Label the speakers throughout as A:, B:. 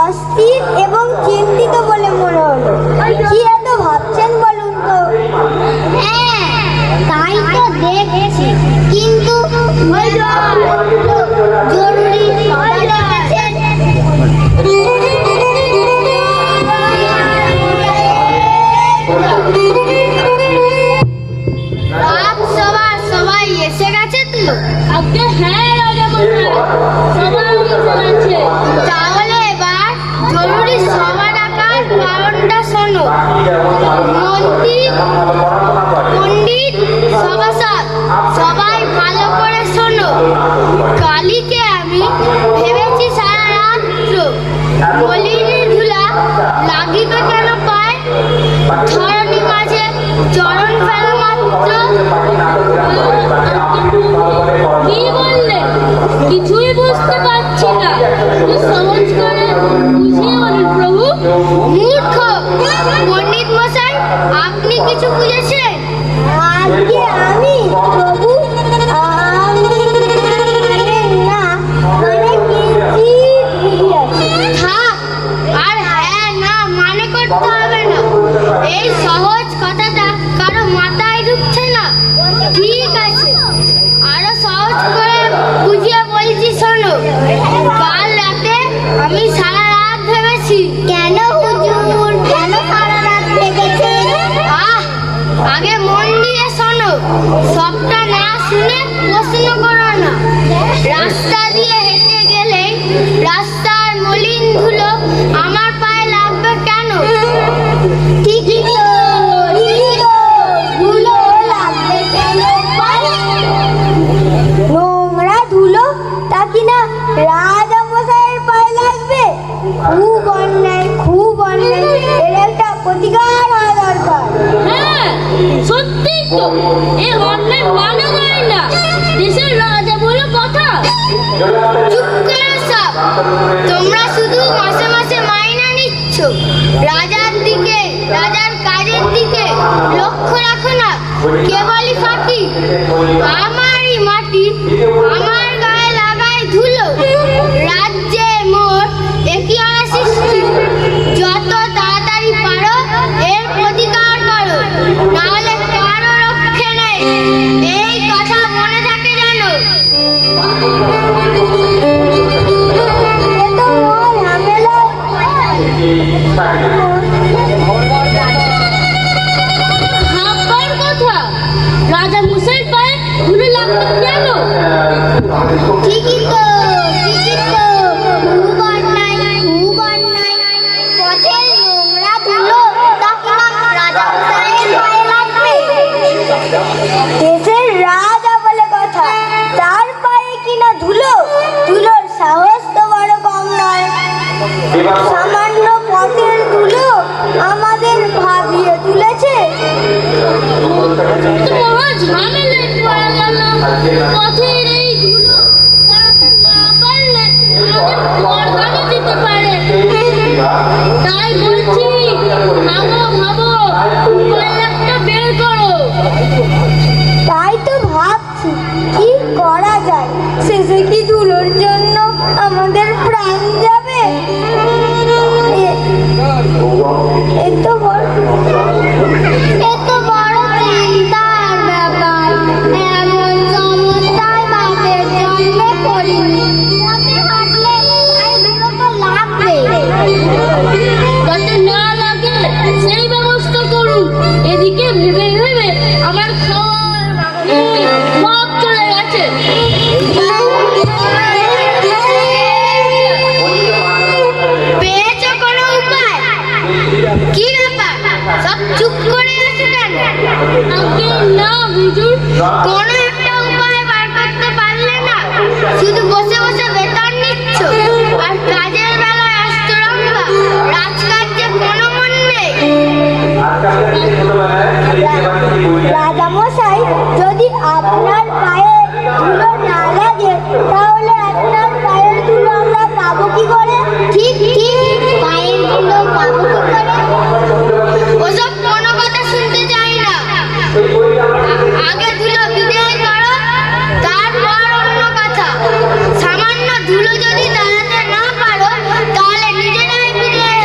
A: অস্থির এবং চিন্তিত বলে মনে হলো। কি এত ভাবছেন বলুন তো?
B: হ্যাঁ, তাই তো দেখেছি। কিন্তু জরুরি রাজসভা সবাই এসে গেছে তো? হ্যাঁ ধরণী মাঝে চরণ ফেলা মাত্র। কিছুই বুঝতে Amém. আমারই মাটি আমার ওসব কোনো শুনতে আগে ধুলো বিদায় করো তারপর অন্য কথা সামান্য ধুলো যদি দাঁড়াতে না পারো তাহলে নিজেরাই বিদায়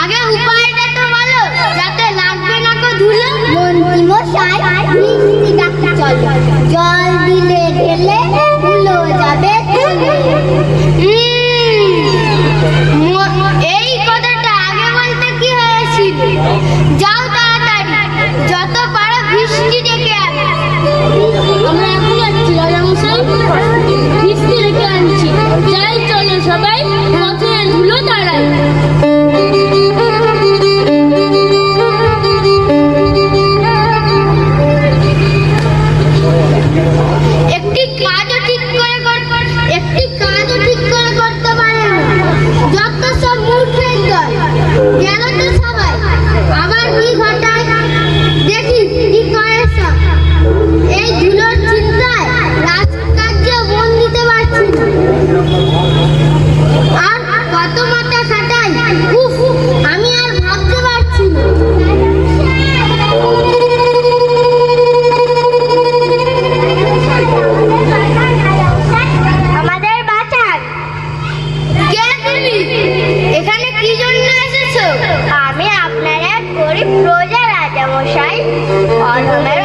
A: আগে উপায়টা তো বলো, যাতে লাগবে না
C: তো
B: ধুলো। মন্ত্রী
A: মশাই মিষ্টি ডাকতে চল। জল দিলে গেলে ধুলো যাবে
B: তুলে এই কথাটা আগে বলতে কি হয়েছিল? যাও তাড়াতাড়ি, যত পারো বৃষ্টি ডেকে
C: আমরা এখন যাচ্ছি
A: রাজা মশাই
B: বৃষ্টি ডেকে আনছি। যাই চলো সবাই ஆண்டனை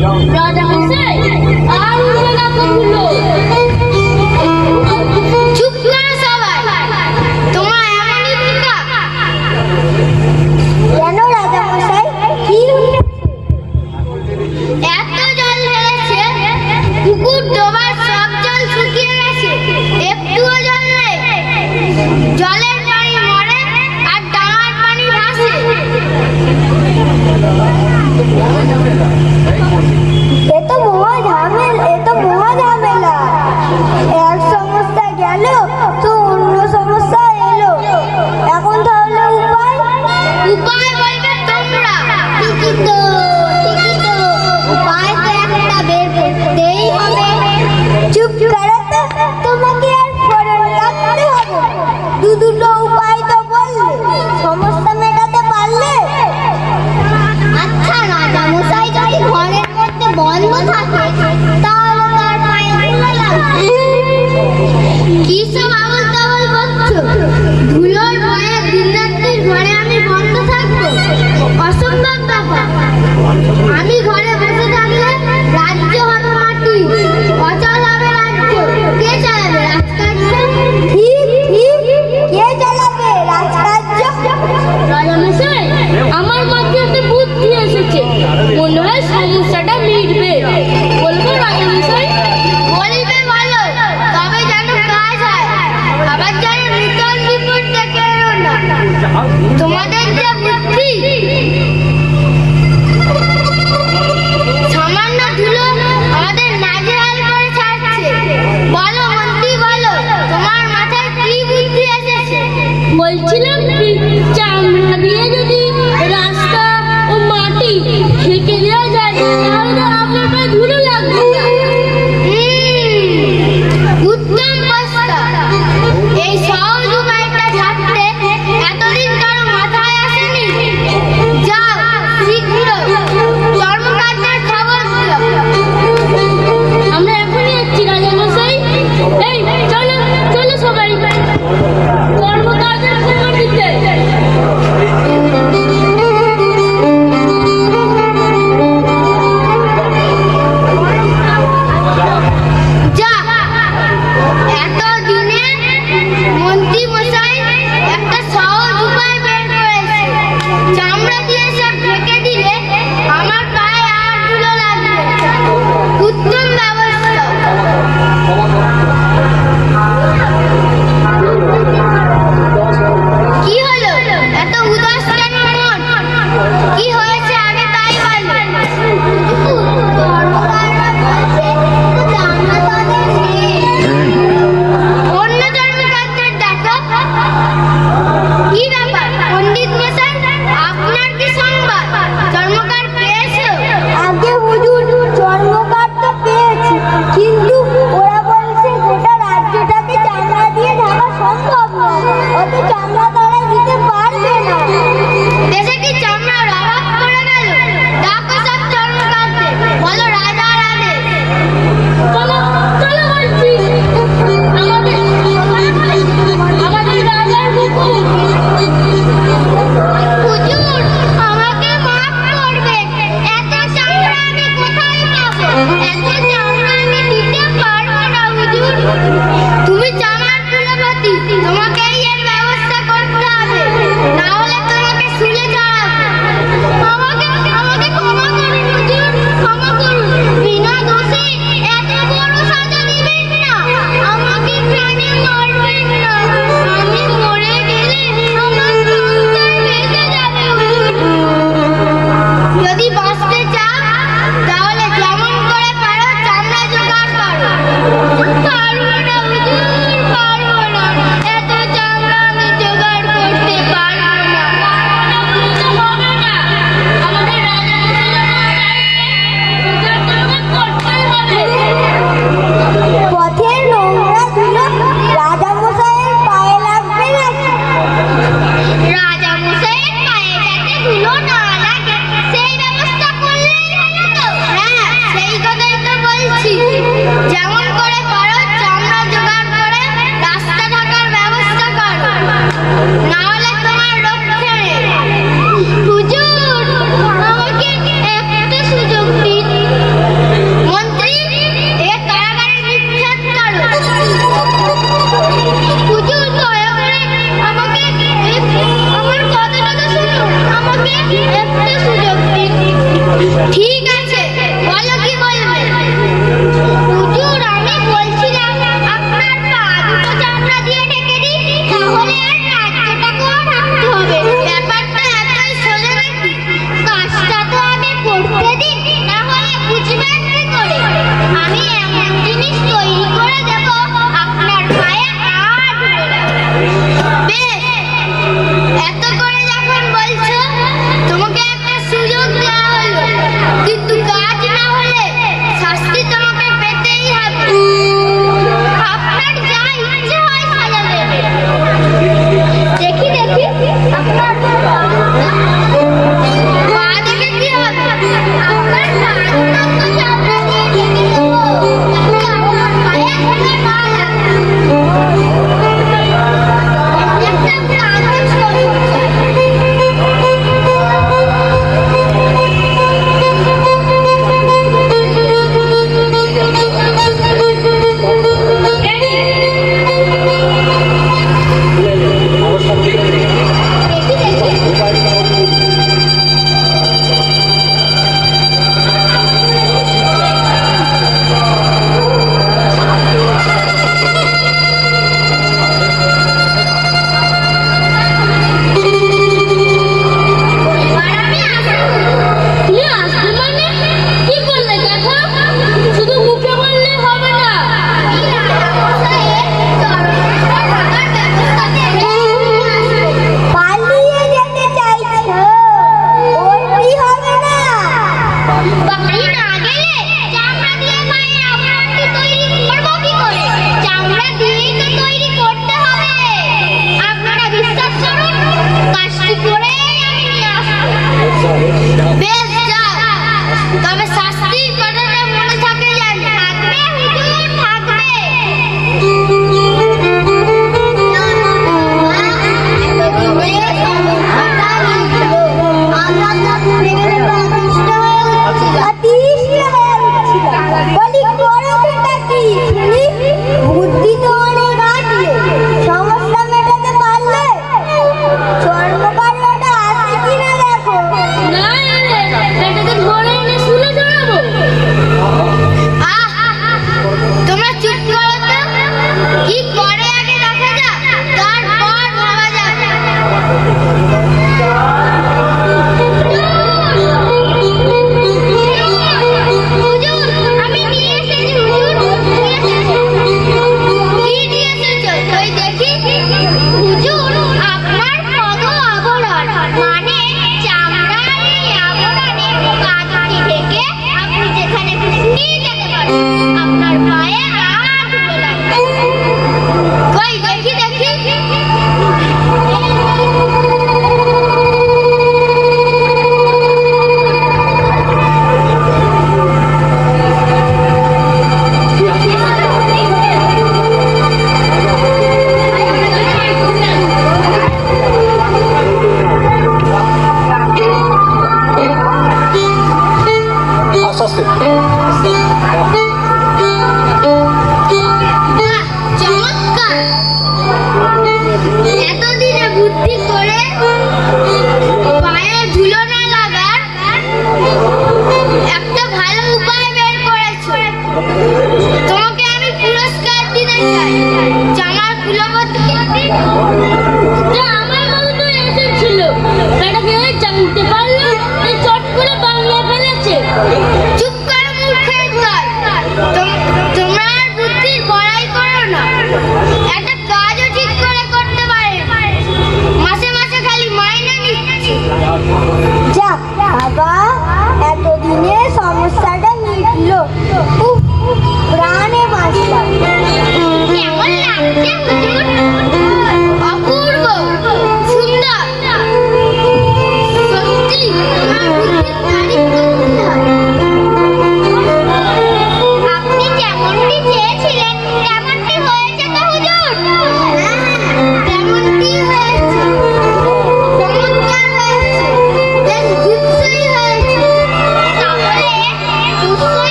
B: 不要这样 ನೀ ಸಡನ್ಲಿ ಬಿಡೋಯ್ತು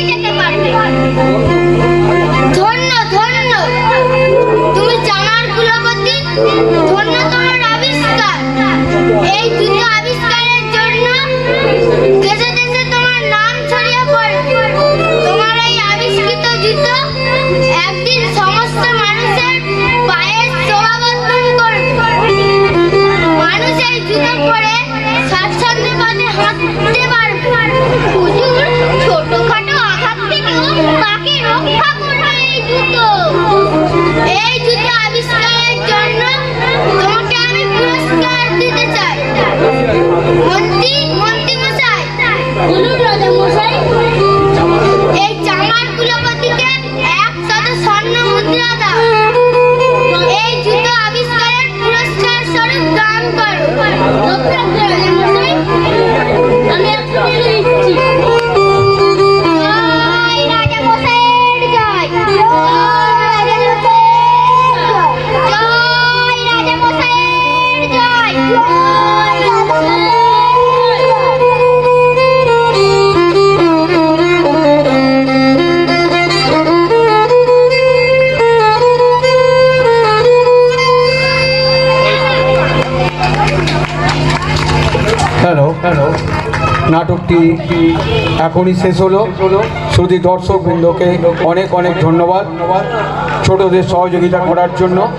B: 你现在画 স্বর্ণ মুদ্রা
D: নাটকটি এখনই শেষ হলো। শুধু দর্শক বৃন্দকে অনেক অনেক ধন্যবাদ। ছোটদের সহযোগিতা করার জন্য।